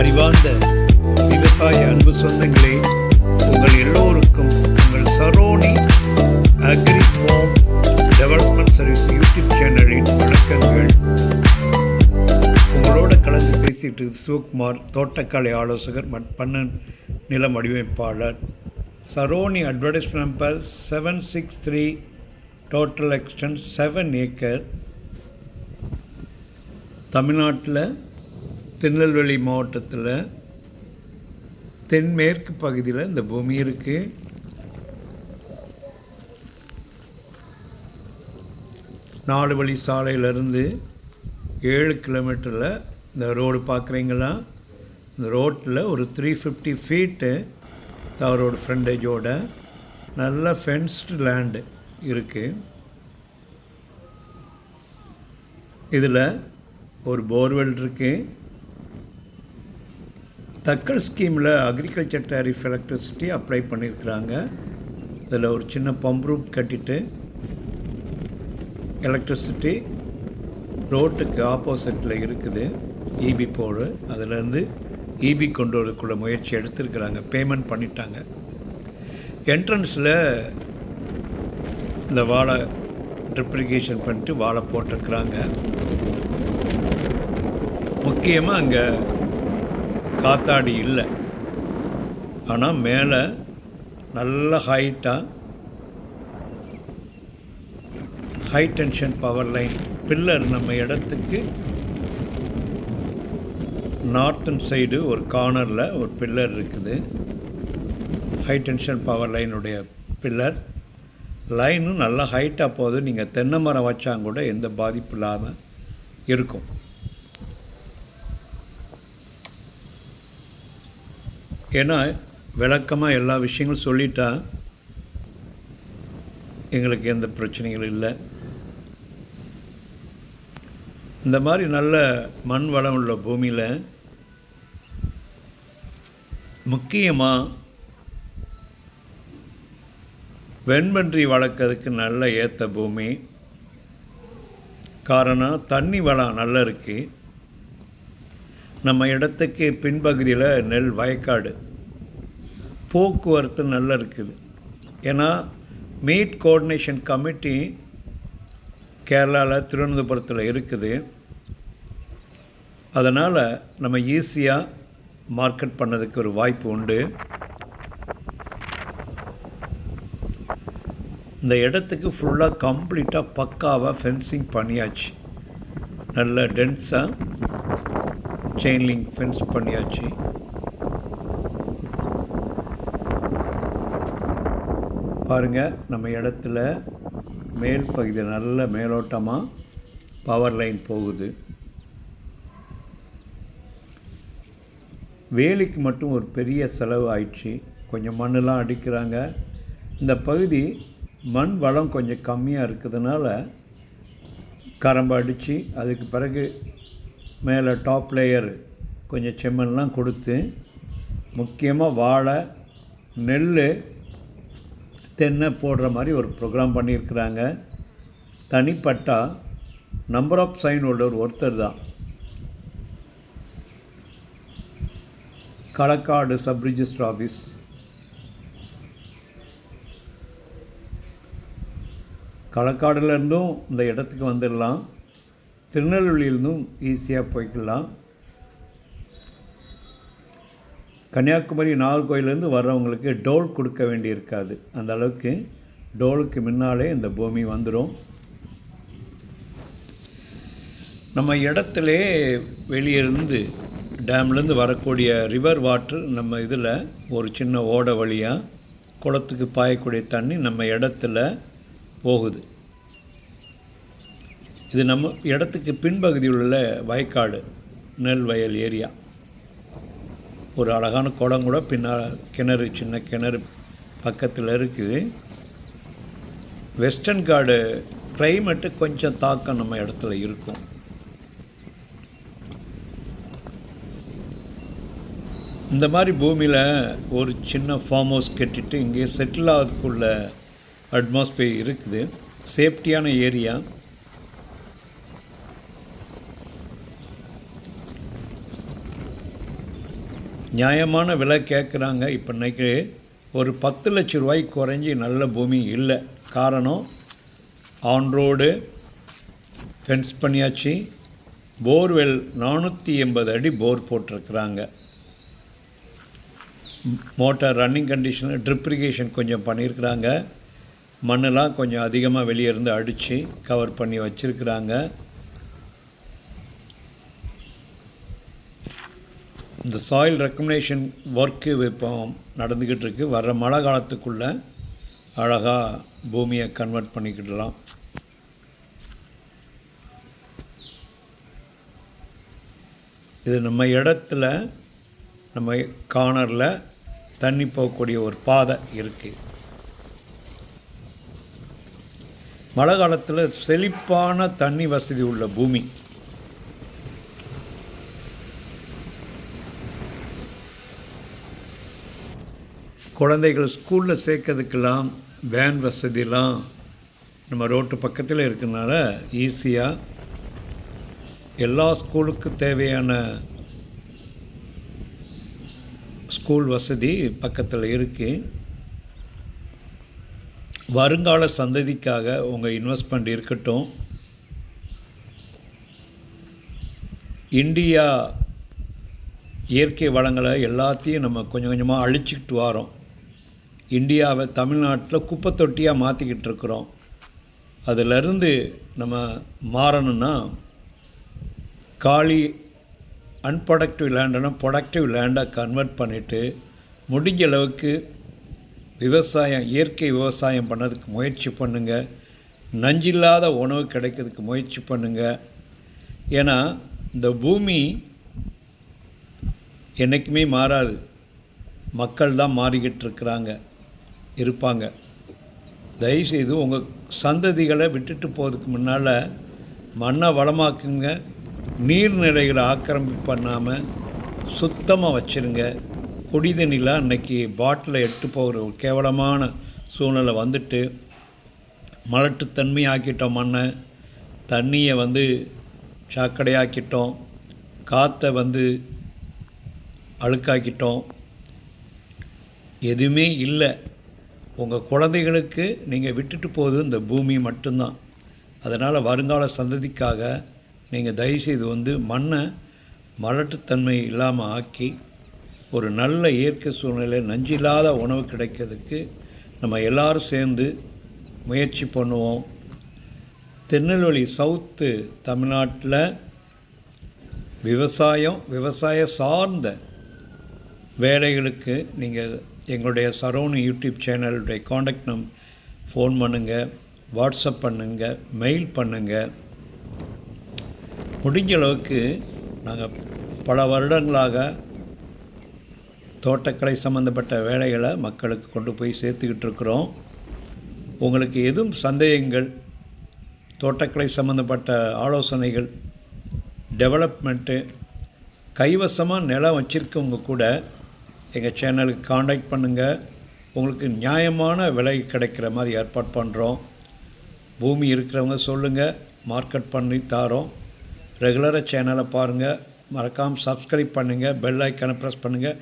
அறிவார்ந்த விவசாய அன்பு சொந்தங்களே உங்கள் எல்லோருக்கும் உங்கள் Saroni agri farm development service YouTube சேனலின் வணக்கங்கள். உங்களோட கலந்து பேசிட்டு சிவகுமார் தோட்டக்கலை ஆலோசகர் மற்றும் பண்ண நில வடிவமைப்பாளர். Saroni advertise number seven six three total extent seven acre தமிழ்நாட்டில் திருநெல்வேலி மாவட்டத்தில் தென்மேற்கு பகுதியில் இந்த பூமி இருக்குது நாலு வழி சாலையிலேருந்து ஏழு கிலோமீட்டரில் இந்த ரோடு பார்க்குறீங்களா இந்த ரோட்டில் ஒரு த்ரீ ஃபிஃப்டி ஃபீட்டு தவறோட ஃப்ரண்டேஜோட நல்ல ஃபென்ஸ்டு லேண்டு இருக்குது இதில் ஒரு போர்வெல் இருக்குது தக்கல் ஸ்கீமில் அக்ரிகல்ச்சர் டேரிஃப் எலக்ட்ரிசிட்டி அப்ளை பண்ணியிருக்கிறாங்க இதில் ஒரு சின்ன பம்ப் ரூம் கட்டிட்டு எலக்ட்ரிசிட்டி ரோட்டுக்கு ஆப்போசிட்டில் இருக்குது. இபி போடு அதிலேருந்து இபி கொண்டு வரக்குள்ள முயற்சி எடுத்திருக்கிறாங்க. பேமெண்ட் பண்ணிட்டாங்க. என்ட்ரன்ஸில் இந்த வாழை ட்ரிப்ரிகேஷன் பண்ணிட்டு வாழை போட்டிருக்கிறாங்க. முக்கியமாக அங்கே காத்தாடி இல்லை. ஆனால் மேலே நல்ல ஹைட்டாக high tension power line pillar நம்ம இடத்துக்கு நார்த்தன் சைடு ஒரு கார்னரில் ஒரு பில்லர் இருக்குது. ஹை டென்ஷன் பவர் லைனுடைய பில்லர் லைனும் நல்லா ஹைட்டாக போகுது. நீங்கள் தென்னை மரம் வச்சாங்க கூட எந்த பாதிப்பு இல்லாமல் இருக்கும். ஏன்னா விளக்கமாக எல்லா விஷயங்களும் சொல்லிட்டா எங்களுக்கு எந்த பிரச்சனைகளும் இல்லை. இந்த மாதிரி நல்ல மண் வளம் உள்ள பூமியில் முக்கியமாக வெண்பன்றி வளர்க்கறதுக்கு நல்ல ஏற்ற பூமி காரணம் தண்ணி வளம் நல்லா இருக்குது நம்ம இடத்துக்கு பின்பகுதியில் நெல் வயக்காடு. போக்குவரத்து நல்லா இருக்குது. ஏன்னா மீட் கோஆர்டினேஷன் கமிட்டி கேரளாவில் திருவனந்தபுரத்தில் இருக்குது. அதனால் நம்ம ஈஸியாக மார்க்கெட் பண்ணதுக்கு ஒரு வாய்ப்பு உண்டு. இந்த இடத்துக்கு ஃபுல்லாக கம்ப்ளீட்டாக பக்காவாக ஃபென்சிங் பண்ணியாச்சு. நல்ல டென்ஸாக செயின் லிங்க் ஃபென்ஸ் பண்ணியாச்சு. பாருங்கள் நம்ம இடத்துல மேல் பகுதி நல்ல மேலோட்டமாக பவர் லைன் போகுது. வேலிக்கு மட்டும் ஒரு பெரிய செலவு ஆயிடுச்சு. கொஞ்சம் மண்ணெலாம் அடிக்கிறாங்க. இந்த பகுதி மண் வளம் கொஞ்சம் கம்மியாக இருக்கிறதுனால கரம்பு அடித்து அதுக்கு பிறகு மேலே டாப் லேயர் கொஞ்சம் செம்மண்லாம் கொடுத்து முக்கியமாக வாழை நெல் தென்னை போடுற மாதிரி ஒரு ப்ரோக்ராம் பண்ணியிருக்கிறாங்க. தனிப்பட்டா நம்பர் ஆஃப் சைன் உள்ளவர் ஒருத்தர் தான். களக்காடு சப் ரிஜிஸ்டர் ஆஃபீஸ் களக்காடுலேருந்தும் இந்த இடத்துக்கு வந்துடலாம். திருநெல்வேலியிலிருந்தும் ஈஸியாக போய்க்கலாம். கன்னியாகுமரி நாகர்கோயிலேருந்து வர்றவங்களுக்கு டோல் கொடுக்க வேண்டியிருக்காது. அந்த அளவுக்கு டோலுக்கு முன்னாலே இந்த பூமி வந்துடும் நம்ம இடத்துல வெளியிருந்து டேம்லேருந்து வரக்கூடிய ரிவர் வாட்டர் நம்ம இதில் ஒரு சின்ன ஓடை வழியாக குளத்துக்கு பாயக்கூடிய தண்ணி நம்ம இடத்துல போகுது. இது நம்ம இடத்துக்கு பின்பகுதியில் உள்ள வயக்காடு நெல் வயல் ஏரியா. ஒரு அழகான குடம் கூட பின்னால் கிணறு சின்ன கிணறு பக்கத்தில் இருக்குது. வெஸ்டர்ன் காடு கிளைமேட்டு கொஞ்சம் தாக்கம் நம்ம இடத்துல இருக்கும். இந்த மாதிரி பூமியில் ஒரு சின்ன ஃபார்ம் ஹவுஸ் கட்டிட்டு இங்கே செட்டில் ஆகிறதுக்குள்ள அட்மாஸ்பியர் இருக்குது. சேஃப்டியான ஏரியா நியாயமான விலை கேட்குறாங்க. இப்போ இன்றைக்கி ஒரு பத்து லட்ச ரூபாய்க்கு குறைஞ்சி நல்ல பூமி இல்லை. காரணம் ஆன் ரோடு ஃபென்ஸ் பண்ணியாச்சு. போர்வெல் நானூற்றி எண்பது அடி போர் போட்டிருக்கிறாங்க. மோட்டார் ரன்னிங் கண்டிஷனில் ட்ரிப்ரிகேஷன் கொஞ்சம் பண்ணியிருக்கிறாங்க. மண்ணெல்லாம் கொஞ்சம் அதிகமாக வெளியே இருந்து அடித்து கவர் பண்ணி வச்சுருக்கிறாங்க. இந்த சாயில் ரெக்கமெண்டேஷன் ஒர்க்கு இப்போ நடந்துக்கிட்டு இருக்குது வர்ற மழை காலத்துக்குள்ளே அழகாக பூமியை கன்வெர்ட் பண்ணிக்கிடலாம். இது நம்ம இடத்துல நம்ம கார்னரில் தண்ணி போகக்கூடிய ஒரு பாதை இருக்குது மழை காலத்தில் செழிப்பான தண்ணி வசதி உள்ள பூமி. குழந்தைகள் ஸ்கூலில் சேர்க்கறதுக்கெல்லாம் வேன் வசதிலாம் நம்ம ரோட்டு பக்கத்தில் இருக்கனால ஈஸியாக எல்லா ஸ்கூலுக்கு தேவையான ஸ்கூல் வசதி பக்கத்தில் இருக்குது வருங்கால சந்ததிக்காக உங்கள் இன்வெஸ்ட்மெண்ட் இருக்கட்டும். இந்தியா இயற்கை வளங்களை எல்லாத்தையும் நம்ம கொஞ்சம் கொஞ்சமாக அழிச்சிக்கிட்டு வரோம். இந்தியாவை தமிழ்நாட்டில் குப்பை தொட்டியாக மாற்றிக்கிட்டு இருக்கிறோம். அதிலிருந்து நம்ம மாறணும்னா காலி அன்ப்ரொடக்டிவ் லேண்டனை ப்ரொடக்டிவ் லேண்டாக கன்வெர்ட் பண்ணிவிட்டு முடிஞ்ச அளவுக்கு விவசாயம் இயற்கை விவசாயம் பண்ணதுக்கு முயற்சி பண்ணுங்கள் நஞ்சில்லாத உணவு கிடைக்கிறதுக்கு முயற்சி பண்ணுங்கள் ஏன்னா இந்த பூமி என்றைக்குமே மாறாது. மக்கள் தான் மாறிக்கிட்டு இருக்கிறாங்க. இருப்பாங்க. தயவுசெய்து உங்கள் சந்ததிகளை விட்டுட்டு போகிறதுக்கு முன்னால் மண்ணை வளமாக்குங்க. நீர்நிலைகளை ஆக்கிரமிப்பு பண்ணாமல் சுத்தமாக வச்சுருங்க. குடி தண்ணிலாம் இன்றைக்கி பாட்டில் எட்டு போகிற ஒரு கேவலமான சூழ்நிலை வந்துட்டு மலட்டுத்தன்மை ஆக்கிட்டோம் மண்ணை. தண்ணியை வந்து சாக்கடையாக்கிட்டோம். காற்றை வந்து அழுக்காக்கிட்டோம். எதுவுமே இல்லை. உங்கள் குழந்தைகளுக்கு நீங்கள் விட்டுட்டு போகுது இந்த பூமி மட்டும்தான். அதனால் வருங்கால சந்ததிக்காக நீங்கள் தயவுசெய்து வந்து மண்ணை மலட்டுத்தன்மை இல்லாமல் ஆக்கி ஒரு நல்ல இயற்கை சூழ்நிலை நஞ்சில்லாத உணவு கிடைக்கிறதுக்கு நம்ம எல்லாரும் சேர்ந்து முயற்சி பண்ணுவோம். திருநெல்வேலி சவுத்து தமிழ்நாட்டில் விவசாயம் விவசாய சார்ந்த வேலைகளுக்கு நீங்கள் எங்களுடைய சரௌண்ட் யூடியூப் சேனலுடைய காண்டாக்ட் நம் ஃபோன் பண்ணுங்கள் வாட்ஸ்அப் பண்ணுங்கள் மெயில் பண்ணுங்கள் முடிஞ்ச அளவுக்கு நாங்கள் பல வருடங்களாக தோட்டக்கலை சம்மந்தப்பட்ட வேலைகளை மக்களுக்கு கொண்டு போய் சேர்த்துக்கிட்டு இருக்கிறோம். உங்களுக்கு எதுவும் சந்தேகங்கள் தோட்டக்கலை சம்மந்தப்பட்ட ஆலோசனைகள் டெவலப்மெண்ட்டு கைவசமாக நிலம் வச்சுருக்கவங்க கூட எங்கள் சேனலுக்கு காண்டாக்ட் பண்ணுங்கள் உங்களுக்கு நியாயமான விலை கிடைக்கிற மாதிரி ஏற்பாடு பண்ணுறோம் பூமி இருக்கிறவங்க சொல்லுங்கள் மார்க்கெட் பண்ணி தாரோம். ரெகுலராக சேனலை பாருங்கள் மறக்காமல் சப்ஸ்கிரைப் பண்ணுங்கள் பெல் ஐக்கனை ப்ரெஸ் பண்ணுங்கள்